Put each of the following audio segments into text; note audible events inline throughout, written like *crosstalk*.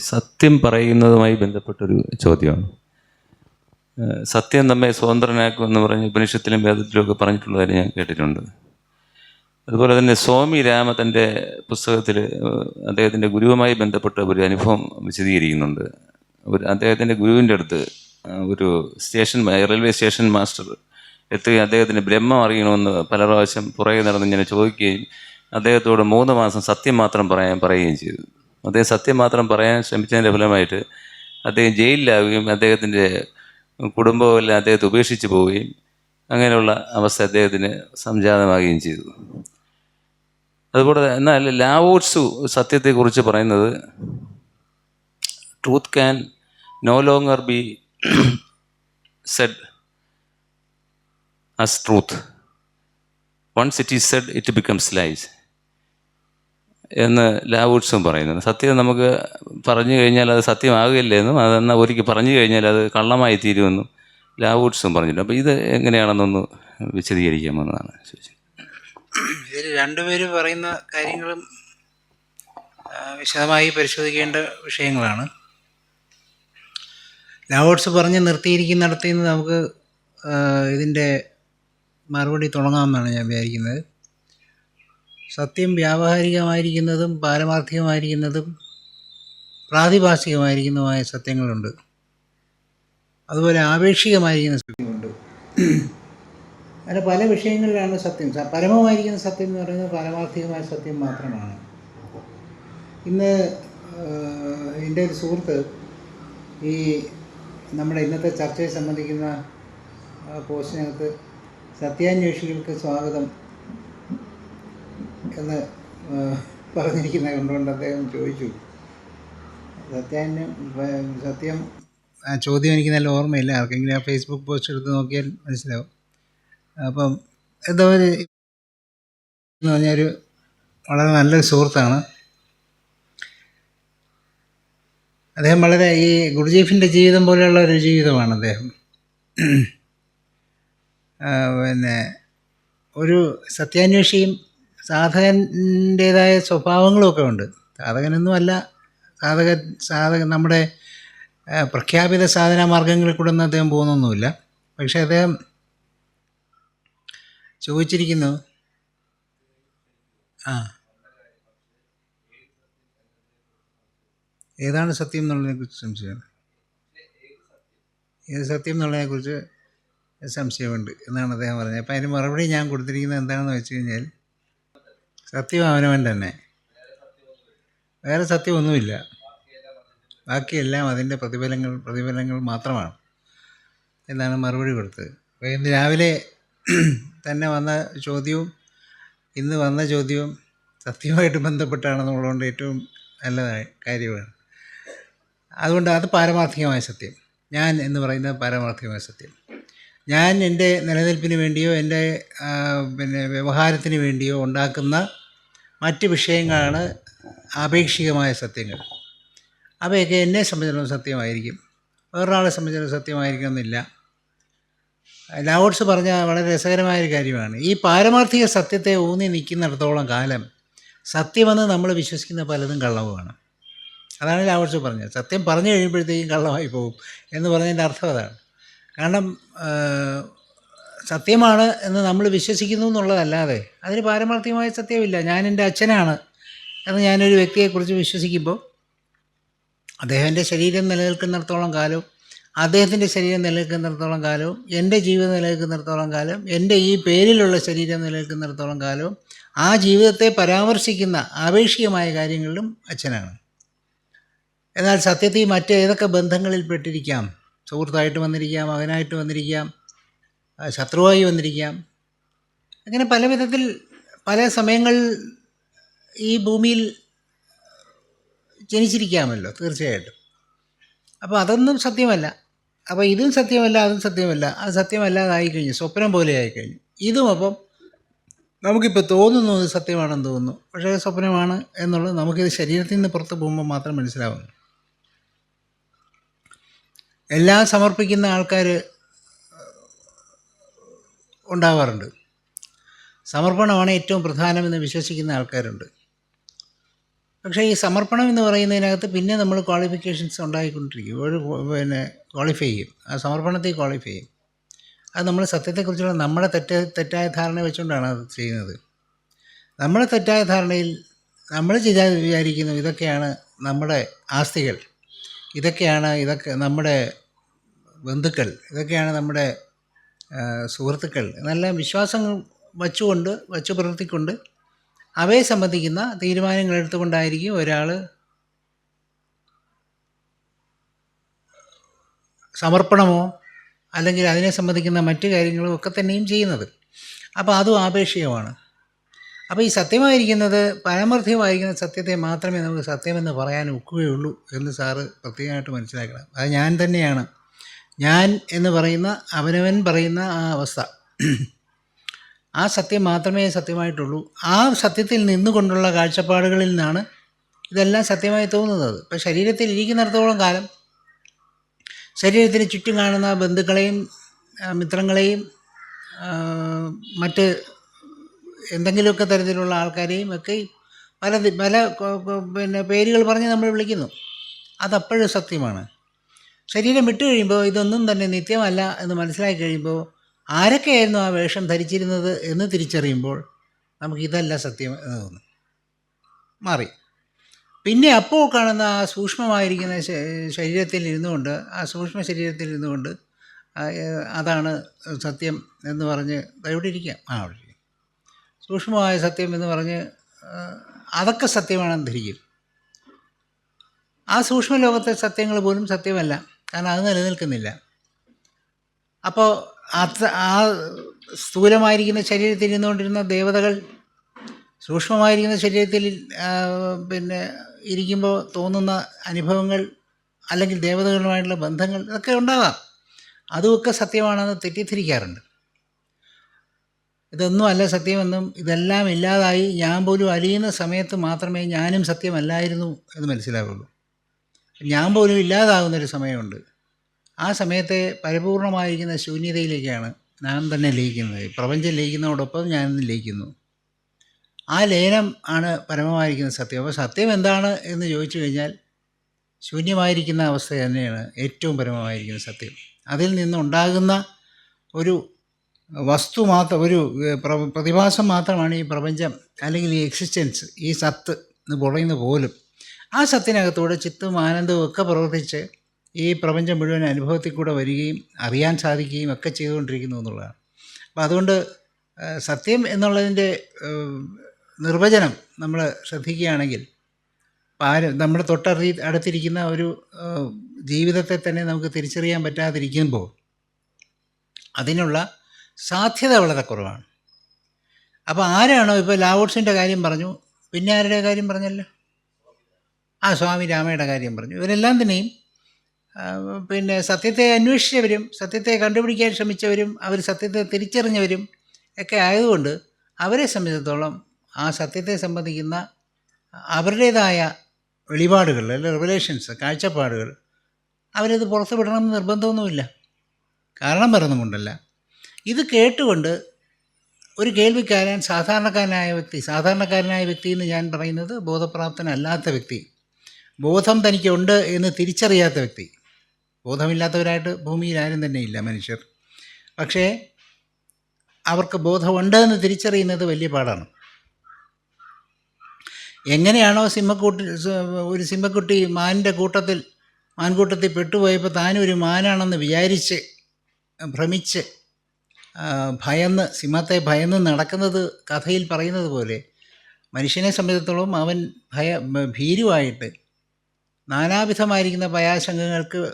സത്യം പറയുന്നതുമായി ബന്ധപ്പെട്ടൊരു ചോദ്യമാണ്. സത്യം നമ്മെ സ്വതന്ത്രനാക്കും എന്ന് പറഞ്ഞ് ഉപനിഷത്തിലും വേദത്തിലും ഒക്കെ പറഞ്ഞിട്ടുള്ളതായി ഞാൻ കേട്ടിട്ടുണ്ട്. അതുപോലെ തന്നെ സ്വാമി രാമ തന്റെ പുസ്തകത്തിൽ അദ്ദേഹത്തിന്റെ ഗുരുവുമായി ബന്ധപ്പെട്ട ഒരു അനുഭവം വിശദീകരിക്കുന്നുണ്ട്. ഒരു അദ്ദേഹത്തിന്റെ ഗുരുവിന്റെ അടുത്ത് ഒരു സ്റ്റേഷൻ റെയിൽവേ സ്റ്റേഷൻ മാസ്റ്റർ എത്തുകയും അദ്ദേഹത്തിന് ബ്രഹ്മം അറിയണമെന്ന് പല പ്രാവശ്യം പുറകെ നടന്ന് ഇങ്ങനെ ചോദിക്കുകയും അദ്ദേഹത്തോട് മൂന്ന് മാസം സത്യം മാത്രം പറയാൻ പറയുകയും ചെയ്തു. അദ്ദേഹം സത്യം മാത്രം പറയാൻ ശ്രമിച്ചതിന്റെ ഫലമായിട്ട് അദ്ദേഹം ജയിലിലാവുകയും അദ്ദേഹത്തിന്റെ കുടുംബമെല്ലാം അദ്ദേഹത്തെ ഉപേക്ഷിച്ച് പോവുകയും അങ്ങനെയുള്ള അവസ്ഥ അദ്ദേഹത്തിന് സംജാതമാകുകയും ചെയ്തു അതുപോലെ എന്നാൽ ലാവോട്സു സത്യത്തെക്കുറിച്ച് പറയുന്നത് truth can no longer be said as truth once it is said it becomes lies. എന്ന് ലാവൂട്ട്സും പറയുന്നത് സത്യം നമുക്ക് പറഞ്ഞു കഴിഞ്ഞാൽ അത് സത്യമാകില്ല എന്നും അതെന്നാൽ ഒരിക്കൽ പറഞ്ഞു കഴിഞ്ഞാൽ അത് കള്ളമായി തീരുമെന്നും ലാവൂട്ട്സും പറഞ്ഞിട്ടുണ്ട്. അപ്പോൾ ഇത് എങ്ങനെയാണെന്നൊന്ന് വിശദീകരിക്കാമെന്നാണ് ചോദിച്ചത്. ഇതിൽ രണ്ടുപേരും പറയുന്ന കാര്യങ്ങളും വിശദമായി പരിശോധിക്കേണ്ട വിഷയങ്ങളാണ്. ലാവോട്സ് പറഞ്ഞ് നിർത്തിയിരിക്കുന്നിടത്ത് നിന്ന് നമുക്ക് ഇതിന്റെ മറുപടി തുടങ്ങാമെന്നാണ് ഞാൻ വിചാരിക്കുന്നത്. സത്യം വ്യാവഹാരികമായിരിക്കുന്നതും പാരമാർത്ഥികമായിരിക്കുന്നതും പ്രാതിഭാസികമായിരിക്കുന്നതുമായ സത്യങ്ങളുണ്ട്. അതുപോലെ ആപേക്ഷികമായിരിക്കുന്ന സത്യമുണ്ട് അങ്ങനെ പല വിഷയങ്ങളിലാണ് സത്യം. പരമമായിരിക്കുന്ന സത്യം എന്ന് പറയുന്നത് പാരമാർത്ഥികമായ സത്യം മാത്രമാണ്. ഇന്ന് എന്റെ ഒരു സുഹൃത്ത് ഈ നമ്മുടെ ഇന്നത്തെ ചർച്ചയെ സംബന്ധിക്കുന്ന പോസ്റ്റിനകത്ത് സത്യാന്വേഷികൾക്ക് സ്വാഗതം എന്ന് പറഞ്ഞിരിക്കുന്ന കൊണ്ടുകൊണ്ട് അദ്ദേഹം ചോദിച്ചു. സത്യാന്വ സത്യം ആ ചോദ്യം എനിക്ക് നല്ല ഓർമ്മയില്ല. ആർക്കെങ്കിലും ആ ഫേസ്ബുക്ക് പോസ്റ്റ് എടുത്ത് നോക്കിയാൽ മനസ്സിലാവും. അപ്പം എന്തോ ഒരു എന്ന് പറഞ്ഞൊരു വളരെ നല്ലൊരു സുഹൃത്താണ്. അദ്ദേഹം വളരെ ഈ ഗുരുജീഫിന്റെ ജീവിതം പോലെയുള്ള ഒരു ജീവിതമാണ് അദ്ദേഹം. പിന്നെ ഒരു സത്യാന്വേഷിയും സാധകന്റേതായ സ്വഭാവങ്ങളുമൊക്കെ ഉണ്ട്. സാധകനൊന്നും അല്ല സാധക സാധക നമ്മുടെ പ്രഖ്യാപിത സാധന മാർഗങ്ങളിൽ കൂടെ ഒന്നും അദ്ദേഹം പോകുന്നൊന്നുമില്ല. പക്ഷേ അദ്ദേഹം ചോദിച്ചിരിക്കുന്നു ആ ഏതാണ് സത്യം എന്നുള്ളതിനെ കുറിച്ച് സംശയമാണ് ഏത് സത്യം എന്നുള്ളതിനെ കുറിച്ച് സംശയമുണ്ട് എന്നാണ് അദ്ദേഹം പറഞ്ഞത്. അപ്പം അതിന് മറുപടി ഞാൻ കൊടുത്തിരിക്കുന്നത് എന്താണെന്ന് വെച്ച് കഴിഞ്ഞാൽ സത്യം അവനവൻ തന്നെ. വേറെ സത്യമൊന്നുമില്ല. ബാക്കിയെല്ലാം അതിന്റെ പ്രതിഫലങ്ങൾ പ്രതിഫലങ്ങൾ മാത്രമാണ്. എന്നാണ് മറുപടി കൊടുത്തത്. അപ്പോൾ ഇന്ന് രാവിലെ *clears throat* തന്നെ വന്ന ചോദ്യവും ഇന്ന് വന്ന ചോദ്യവും സത്യമായിട്ട് ബന്ധപ്പെട്ടാണെന്നുള്ളതുകൊണ്ട് ഏറ്റവും നല്ല കാര്യമാണ്. അതുകൊണ്ട് അത് പാരമാർത്ഥികമായ സത്യം. ഞാൻ എന്ന് പറയുന്നത് പാരമാർത്ഥികമായ സത്യം. ഞാൻ എന്റെ നിലനിൽപ്പിന് വേണ്ടിയോ എന്റെ പിന്നെ വ്യവഹാരത്തിന് വേണ്ടിയോ ഉണ്ടാക്കുന്ന മറ്റ് വിഷയങ്ങളാണ് ആപേക്ഷികമായ സത്യങ്ങൾ. അവയൊക്കെ എന്നെ സംബന്ധിച്ചിടത്തോളം സത്യമായിരിക്കും. വേറൊരാളെ സംബന്ധിച്ചിടത്തോളം സത്യമായിരിക്കണമെന്നില്ല. ലാവോട്സ് പറഞ്ഞ വളരെ രസകരമായൊരു കാര്യമാണ്. ഈ പാരമാർത്ഥിക സത്യത്തെ ഊന്നി നിൽക്കുന്നിടത്തോളം കാലം സത്യമെന്ന് നമ്മൾ വിശ്വസിക്കുന്ന പലതും കള്ളവുമാണ്. അതാണ് ലാവോട്സ് പറഞ്ഞത്. സത്യം പറഞ്ഞു കഴിയുമ്പോഴത്തേക്കും കള്ളമായി പോകും എന്ന് പറഞ്ഞതിന്റെ അർത്ഥം അതാണ്. കാരണം സത്യമാണ് എന്ന് നമ്മൾ വിശ്വസിക്കുന്നു എന്നുള്ളതല്ലാതെ അതിന് പാരമാർത്ഥികമായ സത്യമില്ല. ഞാൻ എന്റെ അച്ഛനാണ് എന്ന് ഞാനൊരു വ്യക്തിയെക്കുറിച്ച് വിശ്വസിക്കുമ്പോൾ അദ്ദേഹത്തിന്റെ ശരീരം നിലനിൽക്കുന്നിടത്തോളം കാലവും അദ്ദേഹത്തിന്റെ ശരീരം നിലനിൽക്കുന്നിടത്തോളം കാലവും എന്റെ ജീവിതം നിലനിൽക്കുന്നിടത്തോളം കാലം എന്റെ ഈ പേരിലുള്ള ശരീരം നിലനിൽക്കുന്നിടത്തോളം കാലവും ആ ജീവിതത്തെ പരാമർശിക്കുന്ന ആപേക്ഷികമായ കാര്യങ്ങളിലും അച്ഛനാണ്. എന്നാൽ സത്യത്തിൽ മറ്റേതൊക്കെ ബന്ധങ്ങളിൽ പെട്ടിരിക്കാം? സുഹൃത്തായിട്ട് വന്നിരിക്കാം മകനായിട്ട് വന്നിരിക്കാം ശത്രുവായി വന്നിരിക്കാം. അങ്ങനെ പല വിധത്തിൽ പല സമയങ്ങളിൽ ഈ ഭൂമിയിൽ ജനിച്ചിരിക്കാമല്ലോ തീർച്ചയായിട്ടും. അപ്പോൾ അതൊന്നും സത്യമല്ല. അപ്പോൾ ഇതും സത്യമല്ല അതും സത്യമല്ല അത് സത്യമല്ലാതായി കഴിഞ്ഞു സ്വപ്നം പോലെ ആയിക്കഴിഞ്ഞു. ഇതും അപ്പം നമുക്കിപ്പോൾ തോന്നുന്നു ഇത് സത്യമാണെന്ന് തോന്നുന്നു. പക്ഷേ സ്വപ്നമാണ് എന്നുള്ളത് നമുക്കിത് ശരീരത്തിൽ നിന്ന് പുറത്ത് പോകുമ്പോൾ മാത്രം മനസ്സിലാവുന്നു. എല്ലാം സമർപ്പിക്കുന്ന ആൾക്കാർ ഉണ്ടാവാറുണ്ട്. സമർപ്പണമാണ് ഏറ്റവും പ്രധാനമെന്ന് വിശ്വസിക്കുന്ന ആൾക്കാരുണ്ട്. പക്ഷേ ഈ സമർപ്പണം എന്ന് പറയുന്നതിനകത്ത് പിന്നെ നമ്മൾ ക്വാളിഫിക്കേഷൻസ് ഉണ്ടായിക്കൊണ്ടിരിക്കും. ഒരു പിന്നെ ക്വാളിഫൈ ചെയ്യും. ആ സമർപ്പണത്തെ ക്വാളിഫൈ ചെയ്യും. അത് നമ്മൾ സത്യത്തെക്കുറിച്ചുള്ള നമ്മുടെ തെറ്റ് തെറ്റായ ധാരണ വെച്ചുകൊണ്ടാണ് അത് ചെയ്യുന്നത്. നമ്മുടെ തെറ്റായ ധാരണയിൽ നമ്മൾ ചെയ്താൽ വിചാരിക്കുന്നു ഇതൊക്കെയാണ് നമ്മുടെ ആസ്തികൾ. ഇതൊക്കെയാണ് ഇതൊക്കെ നമ്മുടെ ബന്ധുക്കൾ. ഇതൊക്കെയാണ് നമ്മുടെ സുഹൃത്തുക്കൾ. നല്ല വിശ്വാസങ്ങൾ വച്ചുകൊണ്ട് വച്ചു പുലർത്തിക്കൊണ്ട് അവയെ സംബന്ധിക്കുന്ന തീരുമാനങ്ങൾ എടുത്തുകൊണ്ടായിരിക്കും ഒരാൾ സമർപ്പണമോ അല്ലെങ്കിൽ അതിനെ സംബന്ധിക്കുന്ന മറ്റു കാര്യങ്ങളും ഒക്കെ തന്നെയും ചെയ്യുന്നത്. അപ്പോൾ അതും ആപേക്ഷികമാണ്. അപ്പോൾ ഈ സത്യമായിരിക്കുന്നത് പരമർത്ഥ്യമായിരിക്കുന്ന സത്യത്തെ മാത്രമേ നമുക്ക് സത്യമെന്ന് പറയാൻ ഒക്കുകയുള്ളൂ എന്ന് സാറ് പ്രത്യേകമായിട്ട് മനസ്സിലാക്കണം. അത് ഞാൻ തന്നെയാണ്. ഞാൻ എന്ന് പറയുന്ന അവനവൻ പറയുന്ന ആ അവസ്ഥ. ആ സത്യം മാത്രമേ സത്യമായിട്ടുള്ളൂ. ആ സത്യത്തിൽ നിന്നുകൊണ്ടുള്ള കാഴ്ചപ്പാടുകളിൽ നിന്നാണ് ഇതെല്ലാം സത്യമായി തോന്നുന്നത്. ഇപ്പം ശരീരത്തിൽ ഇരിക്കുന്നിടത്തോളം കാലം ശരീരത്തിന് ചുറ്റും കാണുന്ന ബന്ധുക്കളെയും മിത്രങ്ങളെയും മറ്റ് എന്തെങ്കിലുമൊക്കെ തരത്തിലുള്ള ആൾക്കാരെയും ഒക്കെ പല പല പിന്നെ പേരുകൾ പറഞ്ഞ് നമ്മൾ വിളിക്കുന്നു. അതപ്പോഴും സത്യമാണ്. ശരീരം വിട്ടു കഴിയുമ്പോൾ ഇതൊന്നും തന്നെ നിത്യമല്ല എന്ന് മനസ്സിലാക്കി കഴിയുമ്പോൾ ആരൊക്കെയായിരുന്നു ആ വേഷം ധരിച്ചിരുന്നത് എന്ന് തിരിച്ചറിയുമ്പോൾ നമുക്ക് ഇതല്ല സത്യം എന്ന് തോന്നും. മാറി. പിന്നെ അപ്പോൾ കാണുന്ന ആ സൂക്ഷ്മമായിരിക്കുന്ന ശരീരത്തിൽ ഇരുന്നുകൊണ്ട് ആ സൂക്ഷ്മ ശരീരത്തിൽ ഇരുന്നുകൊണ്ട് അതാണ് സത്യം എന്ന് പറഞ്ഞ് അവിടെ ഇരിക്കാം. ആ അവിടെ ഇരിക്കാം. സൂക്ഷ്മമായ സത്യം എന്ന് പറഞ്ഞ് അതൊക്കെ സത്യമാണെന്ന് ധരിക്കും. ആ സൂക്ഷ്മ ലോകത്തെ സത്യങ്ങൾ പോലും സത്യമല്ല. കാരണം അത് നിലനിൽക്കുന്നില്ല. അപ്പോൾ അത് ആ സ്ഥൂലമായിരിക്കുന്ന ശരീരത്തിൽ ഇരുന്നുകൊണ്ടിരുന്ന ദേവതകൾ സൂക്ഷ്മമായിരിക്കുന്ന ശരീരത്തിൽ പിന്നെ ഇരിക്കുമ്പോൾ തോന്നുന്ന അനുഭവങ്ങൾ അല്ലെങ്കിൽ ദേവതകളുമായിട്ടുള്ള ബന്ധങ്ങൾ ഇതൊക്കെ ഉണ്ടാകാം. അതുമൊക്കെ സത്യമാണെന്ന് തെറ്റിദ്ധരിക്കാറുണ്ട്. ഇതൊന്നും അല്ല സത്യമെന്നും ഇതെല്ലാം ഇല്ലാതായി ഞാൻ പോലും അലിയുന്ന സമയത്ത് മാത്രമേ ഞാനും സത്യമല്ലായിരുന്നു എന്ന് മനസ്സിലാവുള്ളൂ. ഞാൻ പോലും ഇല്ലാതാകുന്നൊരു സമയമുണ്ട്. ആ സമയത്തെ പരിപൂർണമായിരിക്കുന്ന ശൂന്യതയിലേക്കാണ് ഞാൻ തന്നെ ലയിക്കുന്നത്. പ്രപഞ്ചം ലയിക്കുന്നതോടൊപ്പം ഞാൻ ലയിക്കുന്നു. ആ ലയനം ആണ് പരമമായിരിക്കുന്ന സത്യം. അപ്പോൾ സത്യം എന്താണ് എന്ന് ചോദിച്ചു കഴിഞ്ഞാൽ ശൂന്യമായിരിക്കുന്ന അവസ്ഥ തന്നെയാണ് ഏറ്റവും പരമമായിരിക്കുന്ന സത്യം. അതിൽ നിന്നുണ്ടാകുന്ന ഒരു വസ്തു മാത്രം ഒരു പ്ര- പ്രതിഭാസം മാത്രമാണ് ഈ പ്രപഞ്ചം അല്ലെങ്കിൽ ഈ എക്സിസ്റ്റൻസ് ഈ സത്ത് എന്ന് പറയുന്ന പോലും. ആ സത്യനകത്തൂടെ ചിത്തും ആനന്ദവും ഒക്കെ പ്രവർത്തിച്ച് ഈ പ്രപഞ്ചം മുഴുവൻ അനുഭവത്തിൽ കൂടെ വരികയും അറിയാൻ സാധിക്കുകയും ഒക്കെ ചെയ്തുകൊണ്ടിരിക്കുന്നു എന്നുള്ളതാണ്. അപ്പോൾ അതുകൊണ്ട് സത്യം എന്നുള്ളതിന്റെ നിർവചനം നമ്മൾ ശ്രദ്ധിക്കുകയാണെങ്കിൽ ആര് നമ്മുടെ തൊട്ടറി അടുത്തിരിക്കുന്ന ഒരു ജീവിതത്തെ തന്നെ നമുക്ക് തിരിച്ചറിയാൻ പറ്റാതിരിക്കുമ്പോൾ അതിനുള്ള സാധ്യത വളരെ കുറവാണ്. അപ്പോൾ ആരാണോ ഇപ്പോൾ ലാവോട്സിന്റെ കാര്യം പറഞ്ഞു പിന്നെ ആരുടെ കാര്യം പറഞ്ഞല്ലോ? ആ സ്വാമി രാമയുടെ കാര്യം പറഞ്ഞു. ഇവരെല്ലാം തന്നെയും പിന്നെ സത്യത്തെ അന്വേഷിച്ചവരും സത്യത്തെ കണ്ടുപിടിക്കാൻ ശ്രമിച്ചവരും അവർ സത്യത്തെ തിരിച്ചറിഞ്ഞവരും ഒക്കെ ആയതുകൊണ്ട് അവരെ സംബന്ധിച്ചിടത്തോളം ആ സത്യത്തെ സംബന്ധിക്കുന്ന അവരുടേതായ വെളിപാടുകൾ അല്ലെങ്കിൽ റിവലേഷൻസ് കാഴ്ചപ്പാടുകൾ അവരത് പുറത്ത് വിടണമെന്ന് നിർബന്ധമൊന്നുമില്ല. കാരണം പറയുന്നുമുണ്ടല്ല ഇത് കേട്ടുകൊണ്ട് ഒരു കേൾവിക്കാരൻ സാധാരണക്കാരനായ വ്യക്തി സാധാരണക്കാരനായ വ്യക്തി എന്ന് ഞാൻ പറയുന്നത് ബോധപ്രാപ്തനല്ലാത്ത വ്യക്തി ബോധം തനിക്കുണ്ട് എന്ന് തിരിച്ചറിയാത്ത വ്യക്തി. ബോധമില്ലാത്തവരായിട്ട് ഭൂമിയിൽ ആരും തന്നെ ഇല്ല മനുഷ്യർ. പക്ഷേ അവർക്ക് ബോധമുണ്ട് എന്ന് തിരിച്ചറിയുന്നത് വലിയ പാടാണ്. എങ്ങനെയാണോ സിംഹക്കൂട്ടി ഒരു സിംഹക്കുട്ടി മാനിന്റെ കൂട്ടത്തിൽ മാൻകൂട്ടത്തിൽ പെട്ടുപോയപ്പോൾ താനും ഒരു മാനാണെന്ന് വിചാരിച്ച് ഭ്രമിച്ച് ഭയന്ന് സിംഹത്തെ ഭയന്ന് നടക്കുന്നത് കഥയിൽ പറയുന്നത് പോലെ മനുഷ്യനെ സംബന്ധിച്ചിടത്തോളം അവൻ ഭയ ഭീരുവായിട്ട് നാനാവിധമായിരിക്കുന്ന ഭയാശങ്കങ്ങൾക്ക്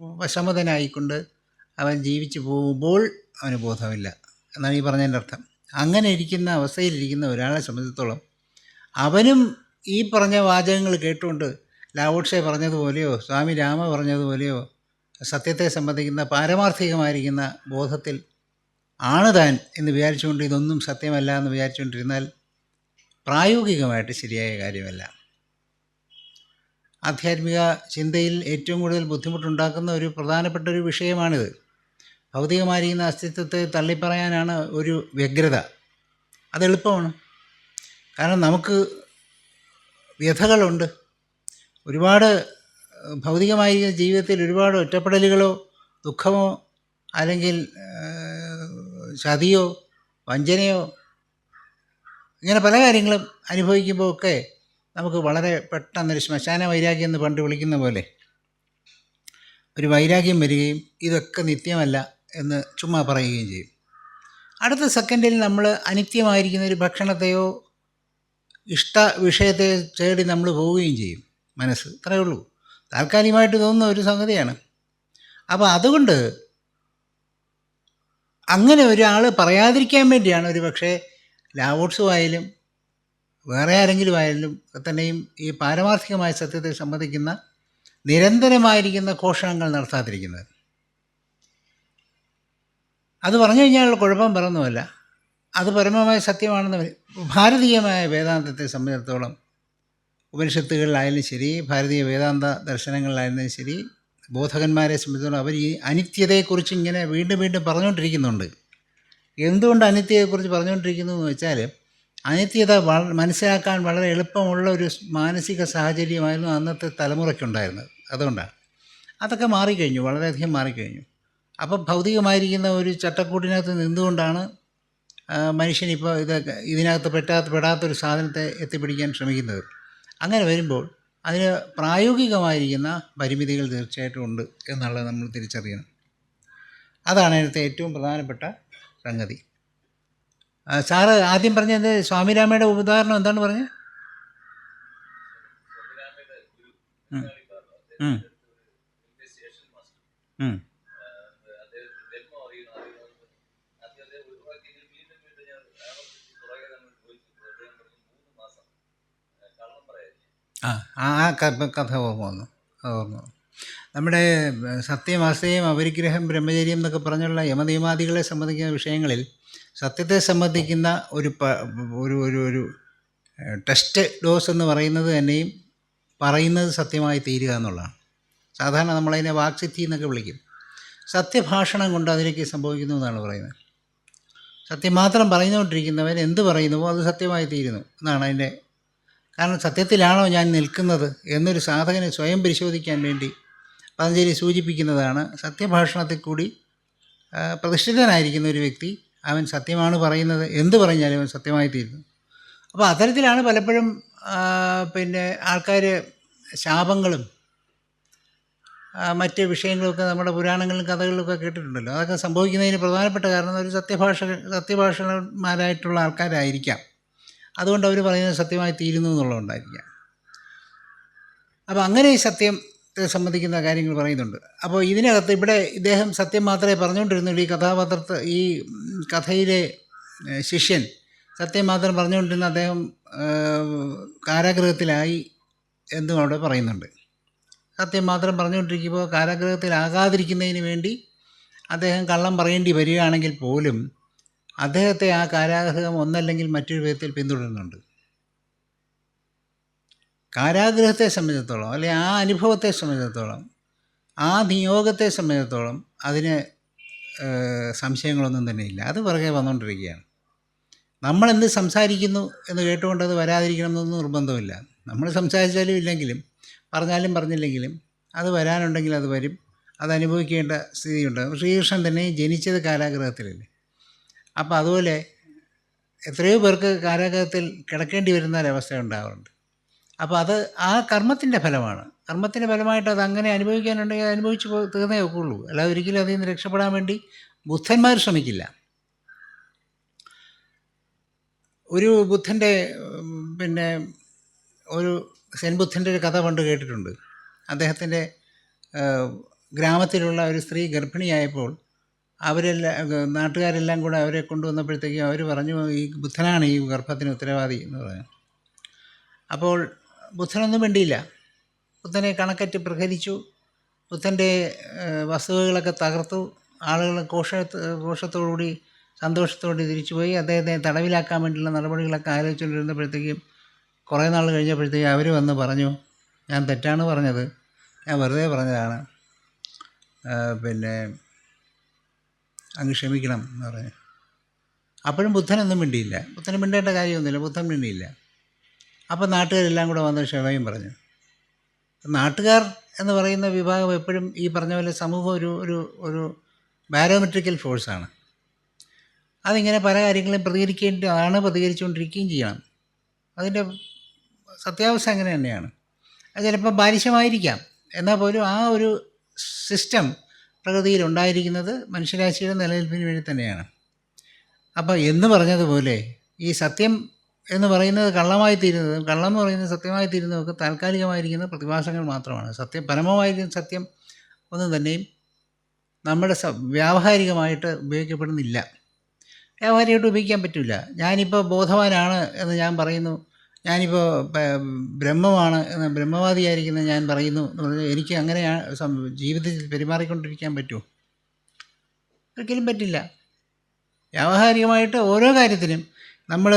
വശമതനായിക്കൊണ്ട് അവൻ ജീവിച്ചു പോകുമ്പോൾ അവന് ബോധമില്ല. എന്നാണ് ഈ പറഞ്ഞതിന്റെ അർത്ഥം. അങ്ങനെ ഇരിക്കുന്ന അവസ്ഥയിലിരിക്കുന്ന ഒരാളെ സംബന്ധിച്ചിടത്തോളം അവനും ഈ പറഞ്ഞ വാചകങ്ങൾ കേട്ടുകൊണ്ട് ലാവോട്ഷെ പറഞ്ഞതുപോലെയോ സ്വാമി രാമ പറഞ്ഞതുപോലെയോ സത്യത്തെ സംബന്ധിക്കുന്ന പാരമാർത്ഥികമായിരിക്കുന്ന ബോധത്തിൽ ആണ് താൻ എന്ന് വിചാരിച്ചുകൊണ്ട് ഇതൊന്നും സത്യമല്ല എന്ന് വിചാരിച്ചുകൊണ്ടിരുന്നാൽ പ്രായോഗികമായിട്ട് ശരിയായ കാര്യമല്ല. ആധ്യാത്മിക ചിന്തയിൽ ഏറ്റവും കൂടുതൽ ബുദ്ധിമുട്ടുണ്ടാക്കുന്ന ഒരു പ്രധാനപ്പെട്ട ഒരു വിഷയമാണിത്. ഭൗതികമായിരിക്കുന്ന അസ്തിത്വത്തെ തള്ളിപ്പറയാനാണ് ഒരു വ്യഗ്രത. അത് എളുപ്പമാണ്. കാരണം നമുക്ക് വ്യഥകളുണ്ട്. ഒരുപാട് ഭൗതികമായിരിക്കുന്ന ഭൗതികമായ ജീവിതത്തിൽ ഒരുപാട് ഒറ്റപ്പെടലുകളോ ദുഃഖമോ അല്ലെങ്കിൽ ചതിയോ വഞ്ചനയോ ഇങ്ങനെ പല കാര്യങ്ങളും അനുഭവിക്കുമ്പോൾ ഒക്കെ നമുക്ക് വളരെ പെട്ടെന്നൊരു ശ്മശാന വൈരാഗ്യം എന്ന് പണ്ട് വിളിക്കുന്ന പോലെ ഒരു വൈരാഗ്യം വരികയും ഇതൊക്കെ നിത്യമല്ല എന്ന് ചുമ്മാ പറയുകയും ചെയ്യും. അടുത്ത സെക്കൻഡിൽ നമ്മൾ അനിത്യമായിരിക്കുന്ന ഒരു ഭക്ഷണത്തെയോ ഇഷ്ട വിഷയത്തെ തേടി നമ്മൾ പോവുകയും ചെയ്യും മനസ്സ്. ഇത്രയേ ഉള്ളൂ. താൽക്കാലികമായിട്ട് തോന്നുന്ന ഒരു സംഗതിയാണ്. അപ്പോൾ അതുകൊണ്ട് അങ്ങനെ ഒരാൾ പറയാതിരിക്കാൻ വേണ്ടിയാണ് ഒരു പക്ഷേ ലാവോട്സും ആയാലും വേറെ ആരെങ്കിലും ആയാലും തന്നെയും ഈ പാരമാർത്ഥികമായ സത്യത്തെ സംബന്ധിക്കുന്ന നിരന്തരമായിരിക്കുന്ന ഘോഷണങ്ങൾ നടത്താതിരിക്കുന്നത് അത് പറഞ്ഞു കഴിഞ്ഞാൽ കുഴപ്പം പറയൊന്നുമല്ല അത് പരമമായ സത്യമാണെന്ന്. ഭാരതീയമായ വേദാന്തത്തെ സംബന്ധിച്ചിടത്തോളം ഉപനിഷത്തുകളിലായാലും ശരി ഭാരതീയ വേദാന്ത ദർശനങ്ങളിലായാലും ശരി ബോധകന്മാരെ സംബന്ധിച്ചിടത്തോളം അവർ ഈ അനിത്യതയെക്കുറിച്ച് ഇങ്ങനെ വീണ്ടും വീണ്ടും പറഞ്ഞുകൊണ്ടിരിക്കുന്നുണ്ട് എന്തുകൊണ്ട് അനിത്യതയെക്കുറിച്ച് പറഞ്ഞുകൊണ്ടിരിക്കുന്നു എന്ന് വെച്ചാൽ അനിത്യത മനസ്സിലാക്കാൻ വളരെ എളുപ്പമുള്ള ഒരു മാനസിക സാഹചര്യമായിരുന്നു അന്നത്തെ തലമുറയ്ക്കുണ്ടായിരുന്നത്. അതുകൊണ്ടാണ് അതൊക്കെ മാറിക്കഴിഞ്ഞു വളരെയധികം മാറിക്കഴിഞ്ഞു. അപ്പം ഭൗതികമായിരിക്കുന്ന ഒരു ചട്ടക്കൂട്ടിനകത്ത് നിന്നുകൊണ്ടാണ് മനുഷ്യൻ ഇപ്പോൾ ഇത് ഇതിനകത്ത് പെട്ടാത്ത പെടാത്തൊരു സാധനത്തെ എത്തിപ്പിടിക്കാൻ ശ്രമിക്കുന്നത്. അങ്ങനെ വരുമ്പോൾ അതിന് പ്രായോഗികമായിരിക്കുന്ന പരിമിതികൾ തീർച്ചയായിട്ടും ഉണ്ട് എന്നുള്ളത് നമ്മൾ തിരിച്ചറിയണം. അതാണ് അതിനകത്തെ ഏറ്റവും പ്രധാനപ്പെട്ട സംഗതി. സാറ് ആദ്യം പറഞ്ഞത് സ്വാമിരാമയുടെ ഉദാഹരണം എന്താണ് പറഞ്ഞത്. ആ ആ കഥ ഓർമ്മ വന്നു. ഓർമ്മ നമ്മുടെ സത്യം അസയം അപരിഗ്രഹം ബ്രഹ്മചര്യം എന്നൊക്കെ പറഞ്ഞുള്ള യമനിയമാദികളെ സംബന്ധിക്കുന്ന വിഷയങ്ങളിൽ സത്യത്തെ സംബന്ധിക്കുന്ന ഒരു ഒരു ഒരു ഒരു ടെസ്റ്റ് ഡോസ് എന്ന് പറയുന്നത് തന്നെയും പറയുന്നത് സത്യമായി തീരുക എന്നുള്ളതാണ്. സാധാരണ നമ്മളതിനെ വാക്സിദ്ധി എന്നൊക്കെ വിളിക്കും. സത്യഭാഷണം കൊണ്ട് അതിലേക്ക് സംഭവിക്കുന്നു എന്നാണ് പറയുന്നത്. സത്യം മാത്രം പറഞ്ഞുകൊണ്ടിരിക്കുന്നവൻ എന്ത് പറയുന്നുവോ അത് സത്യമായി തീരുന്നു എന്നാണ് അതിന്റെ കാരണം. സത്യത്തിലാണോ ഞാൻ നിൽക്കുന്നത് എന്നൊരു സാധകനെ സ്വയം പരിശോധിക്കാൻ വേണ്ടി പതഞ്ജലി സൂചിപ്പിക്കുന്നതാണ് സത്യഭാഷണത്തിൽ കൂടി പ്രതിഷ്ഠിതനായിരിക്കുന്ന ഒരു വ്യക്തി അവൻ സത്യമാണ് പറയുന്നത് എന്ത് പറഞ്ഞാലും അവൻ സത്യമായി തീരുന്നു. അപ്പോൾ അത്തരത്തിലാണ് പലപ്പോഴും പിന്നെ ആൾക്കാർ ശാപങ്ങളും മറ്റ് വിഷയങ്ങളൊക്കെ നമ്മുടെ പുരാണങ്ങളിലും കഥകളിലൊക്കെ കേട്ടിട്ടുണ്ടല്ലോ. അതൊക്കെ സംഭവിക്കുന്നതിന് പ്രധാനപ്പെട്ട കാരണം ഒരു സത്യഭാഷ സത്യഭാഷകന്മാരായിട്ടുള്ള ആൾക്കാരായിരിക്കാം. അതുകൊണ്ട് അവർ പറയുന്നത് സത്യമായി തീരുന്നു എന്നുള്ളതുകൊണ്ടായിരിക്കാം അപ്പോൾ അങ്ങനെ ഈ സത്യത്തെ സംബന്ധിക്കുന്ന കാര്യങ്ങൾ പറയുന്നുണ്ട്. അപ്പോൾ ഇതിനകത്ത് ഇവിടെ ഇദ്ദേഹം സത്യം മാത്രമേ പറഞ്ഞുകൊണ്ടിരുന്നുള്ളൂ. ഈ കഥാപാത്രത്തെ ഈ കഥയിലെ ശിഷ്യൻ സത്യം മാത്രം പറഞ്ഞുകൊണ്ടിരുന്ന അദ്ദേഹം കാരാഗ്രഹത്തിലായി എന്നും അവിടെ പറയുന്നുണ്ട്. സത്യം മാത്രം പറഞ്ഞുകൊണ്ടിരിക്കുമ്പോൾ കാരാഗ്രഹത്തിലാകാതിരിക്കുന്നതിന് വേണ്ടി അദ്ദേഹം കള്ളം പറയേണ്ടി വരികയാണെങ്കിൽ പോലും അദ്ദേഹത്തെ ആ കാരാഗ്രഹം ഒന്നല്ലെങ്കിൽ മറ്റൊരു വിധത്തിൽ പിന്തുടരുന്നുണ്ട്. കാരാഗൃഹത്തെ സംബന്ധിച്ചിടത്തോളം അല്ലെ ആ അനുഭവത്തെ സംബന്ധിച്ചിടത്തോളം ആ നിയോഗത്തെ സംബന്ധിച്ചിടത്തോളം അതിന് സംശയങ്ങളൊന്നും തന്നെ ഇല്ല. അത് പുറകെ വന്നുകൊണ്ടിരിക്കുകയാണ് നമ്മളെന്ത് സംസാരിക്കുന്നു എന്ന് കേട്ടുകൊണ്ട് അത് വരാതിരിക്കണം എന്നൊന്നും നിർബന്ധമില്ല. നമ്മൾ സംസാരിച്ചാലും ഇല്ലെങ്കിലും പറഞ്ഞാലും പറഞ്ഞില്ലെങ്കിലും അത് വരാനുണ്ടെങ്കിൽ അത് വരും. അത് അനുഭവിക്കേണ്ട സ്ഥിതിയുണ്ട്. ശ്രീകൃഷ്ണൻ തന്നെ ജനിച്ചത് കാലാഗ്രഹത്തിലല്ലേ അപ്പോൾ അതുപോലെ എത്രയോ പേർക്ക് കാലാഗ്രഹത്തിൽ കിടക്കേണ്ടി വരുന്ന ഒരവസ്ഥ ഉണ്ടാവാറുണ്ട്. അപ്പോൾ അത് ആ കർമ്മത്തിന്റെ ഫലമാണ്. കർമ്മത്തിന്റെ ഫലമായിട്ട് അത് അങ്ങനെ അനുഭവിക്കാനുണ്ടെങ്കിൽ അനുഭവിച്ച് തീർന്നേ ഒക്കുള്ളൂ. അല്ലാതെ ഒരിക്കലും അതിൽ നിന്ന് രക്ഷപ്പെടാൻ വേണ്ടി ബുദ്ധന്മാർ ശ്രമിക്കില്ല. ഒരു ബുദ്ധന്റെ പിന്നെ ഒരു സെൻ ബുദ്ധന്റെ ഒരു കഥ പണ്ട് കേട്ടിട്ടുണ്ട്. അദ്ദേഹത്തിന്റെ ഗ്രാമത്തിലുള്ള ഒരു സ്ത്രീ ഗർഭിണിയായപ്പോൾ അവരെല്ലാം നാട്ടുകാരെല്ലാം കൂടെ അവരെ കൊണ്ടുവന്നപ്പോഴത്തേക്കും അവർ പറഞ്ഞു ഈ ബുദ്ധനാണ് ഈ ഗർഭത്തിന് ഉത്തരവാദി എന്ന് പറഞ്ഞു. അപ്പോൾ ബുദ്ധനൊന്നും വേണ്ടിയില്ല ബുദ്ധനെ കണക്കറ്റ് പ്രഹരിച്ചു. ബുദ്ധന്റെ വസ്തുവകളൊക്കെ തകർത്തു. ആളുകൾ കോഷ കോഷത്തോടുകൂടി സന്തോഷത്തോടെ തിരിച്ചുപോയി. അദ്ദേഹത്തെ തടവിലാക്കാൻ വേണ്ടിയുള്ള നടപടികളൊക്കെ ആലോചിച്ചുകൊണ്ടിരുന്നപ്പോഴത്തേക്കും കുറേ നാൾ കഴിഞ്ഞപ്പോഴത്തേക്കും അവർ വന്ന് പറഞ്ഞു ഞാൻ തെറ്റാണ് പറഞ്ഞത്. ഞാൻ വെറുതെ പറഞ്ഞതാണ്. പിന്നെ അങ്ങ് ക്ഷമിക്കണം എന്ന് പറഞ്ഞു. അപ്പോഴും ബുദ്ധനൊന്നും മിണ്ടിയില്ല. ബുദ്ധന് മിണ്ടേണ്ട കാര്യമൊന്നുമില്ല. ബുദ്ധൻ മിണ്ടിയില്ല. അപ്പോൾ നാട്ടുകാരെല്ലാം കൂടെ വന്ന് ക്ഷമയും പറഞ്ഞു. നാട്ടുകാർ എന്ന് പറയുന്ന വിഭാഗം എപ്പോഴും ഈ പറഞ്ഞ പോലെ സമൂഹം ഒരു ഒരു ഒരു ബാരോമെട്രിക്കൽ ഫോഴ്സാണ് അതിങ്ങനെ പല കാര്യങ്ങളും പ്രതികരിക്കേണ്ടതാണ് പ്രതികരിച്ചുകൊണ്ടിരിക്കുകയും ചെയ്യണം. അതിന്റെ സത്യാവസ്ഥ അങ്ങനെ തന്നെയാണ്. അത് ചിലപ്പോൾ ബാലിശമായിരിക്കാം. എന്നാൽ പോലും ആ ഒരു സിസ്റ്റം പ്രകൃതിയിൽ ഉണ്ടായിരിക്കുന്നത് മനുഷ്യരാശിയുടെ നിലനിൽപ്പിന് വേണ്ടി തന്നെയാണ്. അപ്പോൾ എന്ന് പറഞ്ഞതുപോലെ ഈ സത്യം എന്ന് പറയുന്നത് കള്ളമായി തീരുന്നതും കള്ളം എന്ന് പറയുന്നത് സത്യമായി തീരുന്നതൊക്കെ താൽക്കാലികമായിരിക്കുന്ന പ്രതിഭാസങ്ങൾ മാത്രമാണ്. സത്യം പരമമായിരിക്കുന്ന സത്യം ഒന്നും തന്നെയും നമ്മുടെ സ വ്യാവഹാരികമായിട്ട് ഉപയോഗിക്കപ്പെടുന്നില്ല. വ്യാവഹാരികമായിട്ട് ഉപയോഗിക്കാൻ പറ്റില്ല. ഞാനിപ്പോൾ ബോധവാനാണ് എന്ന് ഞാൻ പറയുന്നു. ഞാനിപ്പോൾ ബ്രഹ്മമാണ് എന്ന് ബ്രഹ്മവാദിയായിരിക്കുന്ന ഞാൻ പറയുന്നു എനിക്ക് അങ്ങനെ ജീവിതത്തിൽ പെരുമാറിക്കൊണ്ടിരിക്കാൻ പറ്റുമോ? ഒരിക്കലും പറ്റില്ല. വ്യാവഹാരികമായിട്ട് ഓരോ കാര്യത്തിനും നമ്മൾ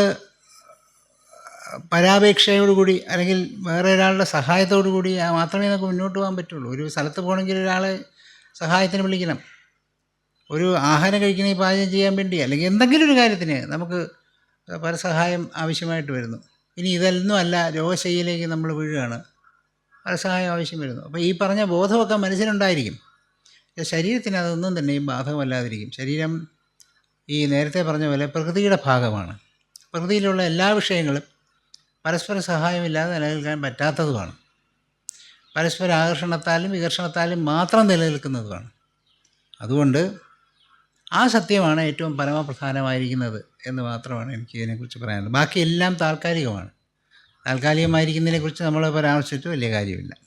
പരാപേക്ഷയോടുകൂടി അല്ലെങ്കിൽ വേറെ ഒരാളുടെ സഹായത്തോടു കൂടി മാത്രമേ നമുക്ക് മുന്നോട്ട് പോകാൻ പറ്റുള്ളൂ. ഒരു സ്ഥലത്ത് പോകണമെങ്കിൽ ഒരാളെ സഹായത്തിന് വിളിക്കണം. ഒരു ആഹാരം കഴിക്കണമെങ്കിൽ പാചകം ചെയ്യാൻ വേണ്ടി അല്ലെങ്കിൽ എന്തെങ്കിലും ഒരു കാര്യത്തിന് നമുക്ക് പരസഹായം ആവശ്യമായിട്ട് വരുന്നു. ഇനി ഇതൊന്നും അല്ല രോഗശയ്യയിലേക്ക് നമ്മൾ വീഴുകയാണ്. പരസഹായം ആവശ്യം വരുന്നു. അപ്പോൾ ഈ പറഞ്ഞ ബോധമൊക്കെ മനസ്സിലുണ്ടായിരിക്കും. ശരീരത്തിന് അതൊന്നും തന്നെയും ബാധകമല്ലാതിരിക്കും. ശരീരം ഈ നേരത്തെ പറഞ്ഞ പോലെ പ്രകൃതിയുടെ ഭാഗമാണ്. പ്രകൃതിയിലുള്ള എല്ലാ വിഷയങ്ങളും പരസ്പര സഹായമില്ലാതെ നിലനിൽക്കാൻ പറ്റാത്തതുമാണ്. പരസ്പര ആകർഷണത്താലും വികർഷണത്താലും മാത്രം നിലനിൽക്കുന്നതുമാണ്. അതുകൊണ്ട് ആ സത്യമാണ് ഏറ്റവും പരമപ്രധാനമായിരിക്കുന്നത് എന്ന് മാത്രമാണ് എനിക്ക് ഇതിനെക്കുറിച്ച് പറയാനുള്ളത്. ബാക്കി എല്ലാം താൽക്കാലികമാണ്. താൽക്കാലികമായിരിക്കുന്നതിനെക്കുറിച്ച് നമ്മൾ പരാമർശിച്ചിട്ട് വലിയ കാര്യമില്ല.